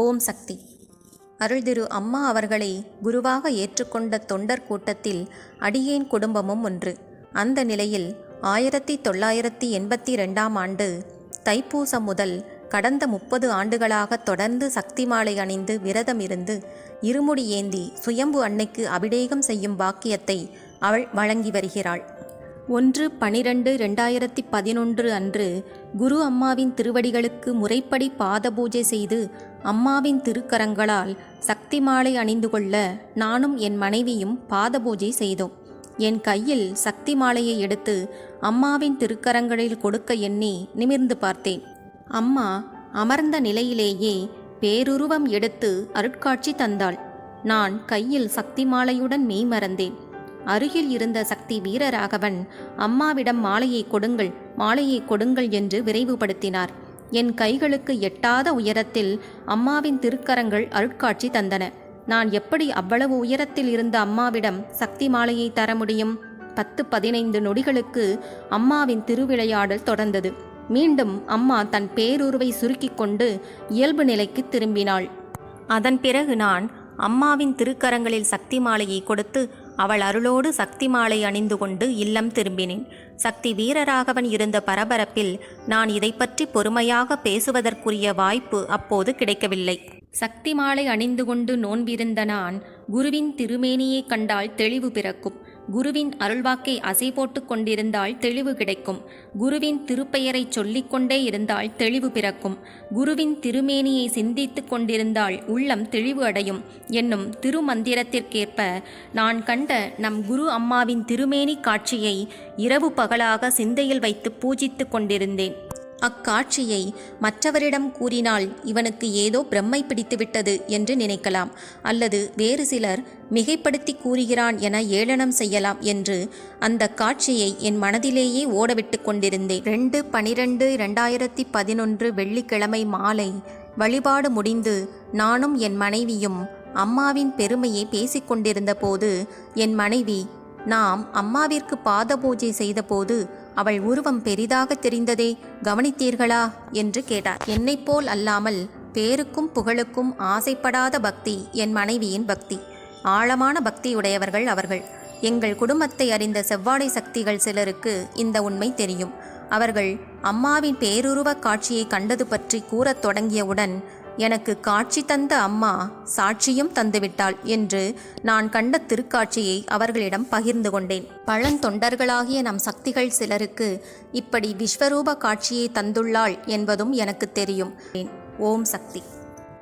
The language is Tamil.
ஓம் சக்தி. அருள்திரு அம்மா அவர்களை குருவாக ஏற்றுக்கொண்ட தொண்டர் கூட்டத்தில் அடியேன் குடும்பமும் ஒன்று. அந்த நிலையில் ஆயிரத்தி தொள்ளாயிரத்தி எண்பத்தி ரெண்டாம் ஆண்டு தைப்பூசம் முதல் கடந்த முப்பது ஆண்டுகளாக தொடர்ந்து சக்தி மாலை அணிந்து விரதம் இருந்து இருமுடி ஏந்தி சுயம்பு அன்னைக்கு அபிடேகம் செய்யும் பாக்கியத்தை அவள் வழங்கி வருகிறாள். ஒன்று பனிரெண்டு ரெண்டாயிரத்தி பதினொன்று அன்று குரு அம்மாவின் திருவடிகளுக்கு முறைப்படி பாத பூஜை செய்து அம்மாவின் திருக்கரங்களால் சக்தி மாலை அணிந்து கொள்ள நானும் என் மனைவியும் பாத பூஜை செய்தோம். என் கையில் சக்தி மாலையை எடுத்து அம்மாவின் திருக்கரங்களில் கொடுக்க எண்ணி நிமிர்ந்து பார்த்தேன். அம்மா அமர்ந்த நிலையிலேயே பேருருவம் எடுத்து அருட்காட்சி தந்தாள். நான் கையில் சக்தி மாலையுடன் மெய் மறந்தேன். அருகில் இருந்த சக்தி வீரராகவன் அம்மாவிடம் மாலையை கொடுங்கள் மாலையை கொடுங்கள் என்று விரைவுபடுத்தினார். என் கைகளுக்கு எட்டாத உயரத்தில் அம்மாவின் திருக்கரங்கள் அருட்காட்சி தந்தன. நான் எப்படி அவ்வளவு உயரத்தில் இருந்த அம்மாவிடம் சக்தி மாலையை தர முடியும்? பத்து பதினைந்து நொடிகளுக்கு அம்மாவின் திருவிளையாடல் தொடர்ந்தது. மீண்டும் அம்மா தன் பேருருவை சுருக்கிக் கொண்டு இயல்பு நிலைக்கு திரும்பினாள். அதன் பிறகு நான் அம்மாவின் திருக்கரங்களில் சக்தி மாலையை கொடுத்து அவள் அருளோடு சக்தி மாலை அணிந்து கொண்டு இல்லம் திரும்பினேன். சக்தி வீரராகவன் இருந்த பரபரப்பில் நான் இதை பற்றி பொறுமையாக பேசுவதற்குரிய வாய்ப்பு அப்போது கிடைக்கவில்லை. சக்தி மாலை அணிந்து கொண்டு நோன்பிருந்த நான் குருவின் திருமேனியை கண்டால் தெளிவு பிறக்கும். குருவின் அருள்வாக்கை அசை போட்டு கொண்டிருந்தால் தெளிவு கிடைக்கும். குருவின் திருப்பெயரை சொல்லிக்கொண்டே இருந்தால் தெளிவு பிறக்கும். குருவின் திருமேனியை சிந்தித்து கொண்டிருந்தால் உள்ளம் தெளிவு அடையும். என்னும் திருமந்திரத்திற்கேற்ப நான் கண்ட நம் குரு அம்மாவின் திருமேனி காட்சியை இரவு பகலாக சிந்தையில் வைத்து பூஜித்து கொண்டிருந்தேன். அக்காட்சியை மற்றவரிடம் கூறினால் இவனுக்கு ஏதோ பிரம்மை பிடித்துவிட்டது என்று நினைக்கலாம். அல்லது வேறு சிலர் மிகைப்படுத்தி கூறுகிறான் என ஏளனம் செய்யலாம் என்று அந்த காட்சியை என் மனதிலேயே ஓடவிட்டு கொண்டிருந்தேன். ரெண்டு பனிரெண்டு ரெண்டாயிரத்தி பதினொன்று வெள்ளிக்கிழமை மாலை வழிபாடு முடிந்து நானும் என் மனைவியும் அம்மாவின் பெருமையை பேசிக்கொண்டிருந்த போது என் மனைவி நாம் அம்மாவிற்கு பாத பூஜை செய்தபோது அவள் உருவம் பெரிதாக தெரிந்ததே கவனித்தீர்களா? என்று கேட்டார். என்னைப் போல் அல்லாமல் பேருக்கும் புகழுக்கும் ஆசைப்படாத பக்தி என் மனைவியின் பக்தி. ஆழமான பக்தியுடையவர்கள் அவர்கள். எங்கள் குடும்பத்தை அறிந்த செவ்வாடை சக்திகள் சிலருக்கு இந்த உண்மை தெரியும். அவர்கள் அம்மாவின் பேருருவக் காட்சியை கண்டது பற்றி கூறத் தொடங்கியவுடன் எனக்கு காட்சி தந்த அம்மா சாட்சியும் தந்துவிட்டாள் என்று நான் கண்ட திருக்காட்சியை அவர்களிடம் பகிர்ந்து கொண்டேன். பழந்தொண்டர்களாகிய நம் சக்திகள் சிலருக்கு இப்படி விஸ்வரூப காட்சியை தந்துள்ளாள் என்பதும் எனக்கு தெரியும். ஓம் சக்தி.